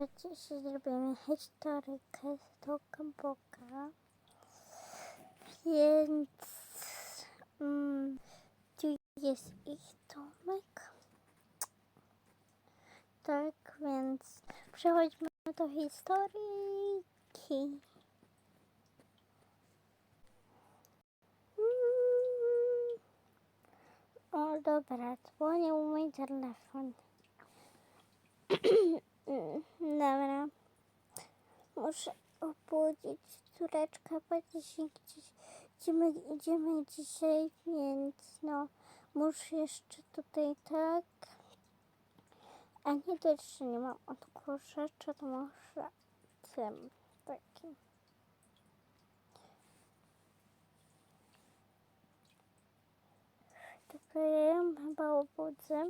Dzisiaj zrobimy historykę z Toka Boka. Więc mm, tu jest ich domek. Tak, więc przechodźmy do historyjki. Mm. O, dobra, dzwonił mój telefon. Mm, Dobra. Muszę obudzić córeczkę, bo dzisiaj gdzieś idziemy, idziemy dzisiaj, więc no muszę jeszcze tutaj tak. A nie to jeszcze nie mam odkurzacza, to może tym takim. Tylko ja chyba obudzę.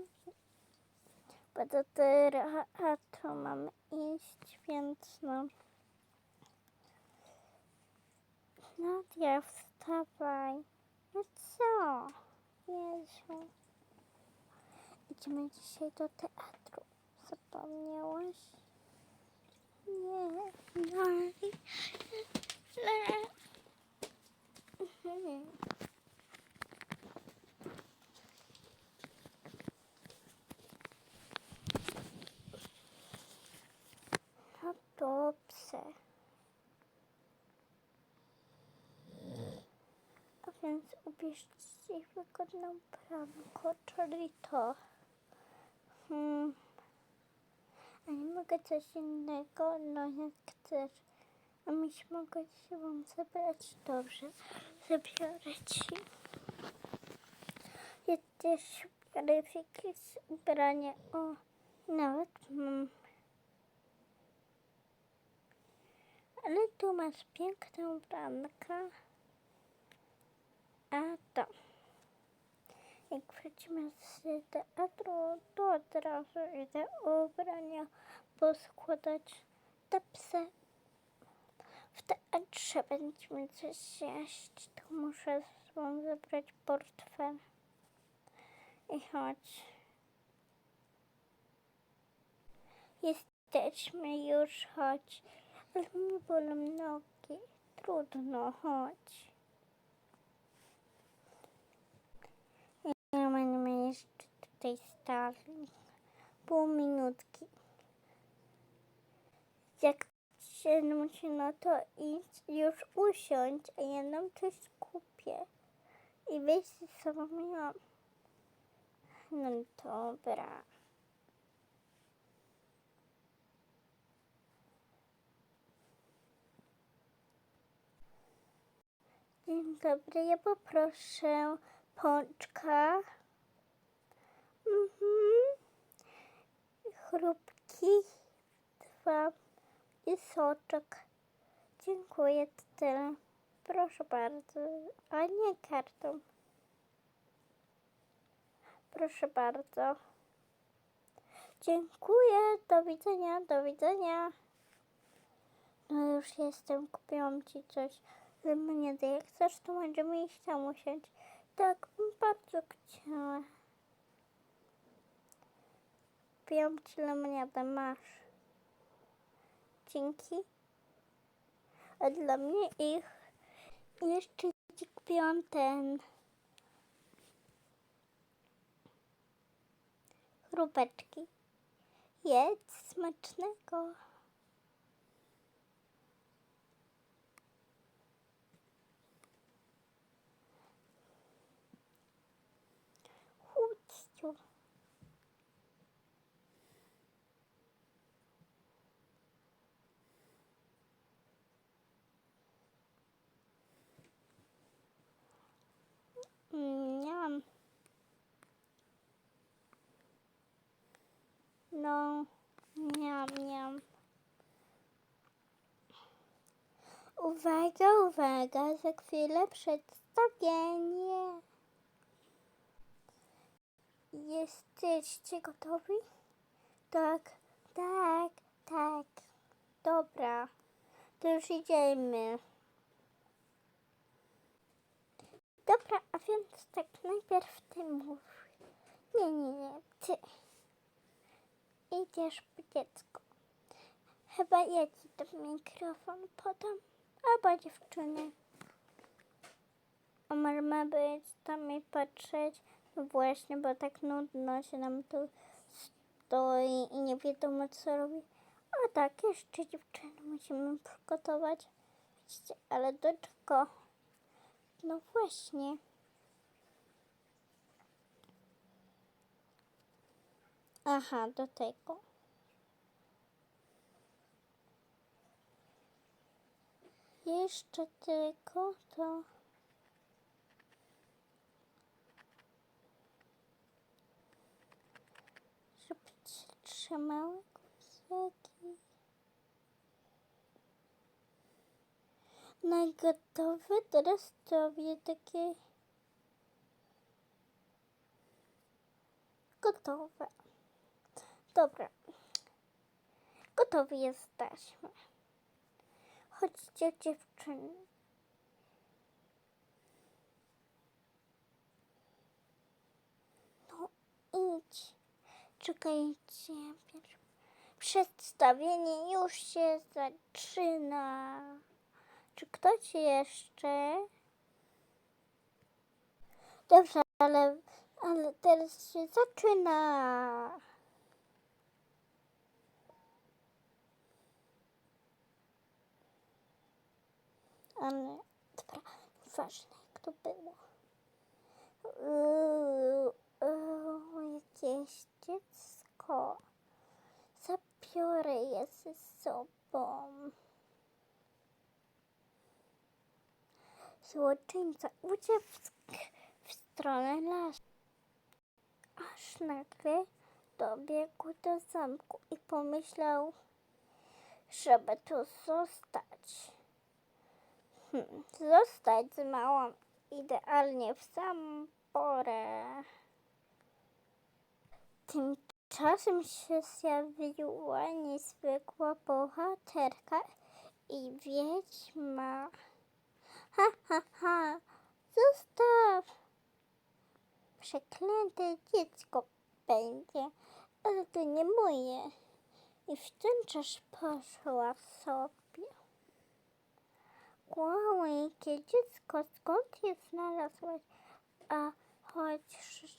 Bo do teatru mamy iść, więc no. Nadia, wstawaj. No co? Jezu. Idziemy dzisiaj do teatru. Zapomniałaś? Nie. No. Le. Mhm. No dobrze. A więc ubierzcie w wygodną pranko, czyli to. Hmm. A nie mogę coś innego? No jak chcesz. A miś mogę się wam zabrać? Dobrze. Zabiorę ci. Ja też biorę jakieś ubranie. O, nawet mam. Ale tu masz piękną bramkę. To. Jak wrócimy z teatru, to od razu idę ubrania poskładać do psy. W teatrze będziemy coś jeść, to muszę z sobą zabrać portfel. I chodź. Jesteśmy już, chodź. Ale mnie bolą nogi. Trudno, chodź. Nie będziemy tutaj stali. Pół minutki. Jak się nuci, no to idź już usiądź, a ja nam coś kupię. I ze sobą ją. No dobra. Dzień dobry, ja poproszę pączka. Mhm. Chrupki. Dwa. I soczek. Dziękuję, to tyle. Proszę bardzo. A nie kartą. Proszę bardzo. Dziękuję. Do widzenia, do widzenia. No już jestem, kupiłam ci coś lemoniadę. Jak chcesz, to będziemy iść tam usiąść. Tak, bardzo chciała. Kupiłam ci lemoniadę, masz. Dzięki. A dla mnie ich jeszcze ci kupiłam ten chrupeczki. Jedz smacznego. Chodźcie. Miam. No, miam, miam. Uwaga, uwaga, za chwilę przedstawienie. Jesteście gotowi? Tak, tak, tak. Dobra, to już idziemy. Dobra, a więc tak najpierw ty mów. Nie, nie, nie, ty. Idziesz po dziecko. Chyba ja ci ten mikrofon podam. Albo dziewczyny. Może ma być tam i patrzeć? No właśnie, bo tak nudno się nam tu stoi i nie wiadomo co robi. A tak, jeszcze dziewczyny musimy przygotować. Widzicie, ale do czego? No właśnie. Aha, do tego. Jeszcze tylko to. Żeby się trzymały guziki. No i gotowe. Teraz zrobię takie gotowe. Dobra. Gotowi jesteśmy. Chodźcie dziewczyny. No idź. Czekajcie. Przedstawienie już się zaczyna. Czy ktoś jeszcze? Dobrze, ale, ale teraz się zaczyna. Ale dobra, ważne jak to było. Uuu, uuu, jakieś dziecko. Zabiorę je ze sobą. Złoczyńca uciekł w stronę lasu. Aż nagle dobiegł do zamku i pomyślał, żeby tu zostać. Zostać z małą idealnie w samą porę. Tymczasem się zjawiła niezwykła bohaterka i wiedźma. Ha, ha, ha, zostaw! Przeklęte dziecko będzie, ale to nie moje. I w ten czas poszła sobie. Jakie dziecko, skąd je znalazłeś? A chodź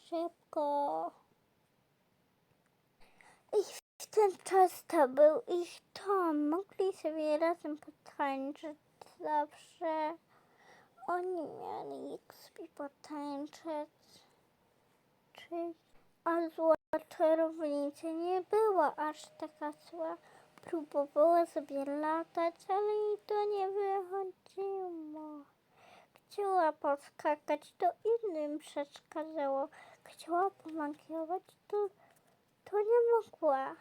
szybko. I w ten czas to był ich dom. Mogli sobie razem potańczyć zawsze. Oni mieli sobie potańczyć. Czy... A zła czarownica nie była aż taka zła. Próbowała sobie latać, ale jej to nie wychodziło. Chciała podskakać, to innym przeszkadzało. Chciała pomagiować, to, to nie mogła.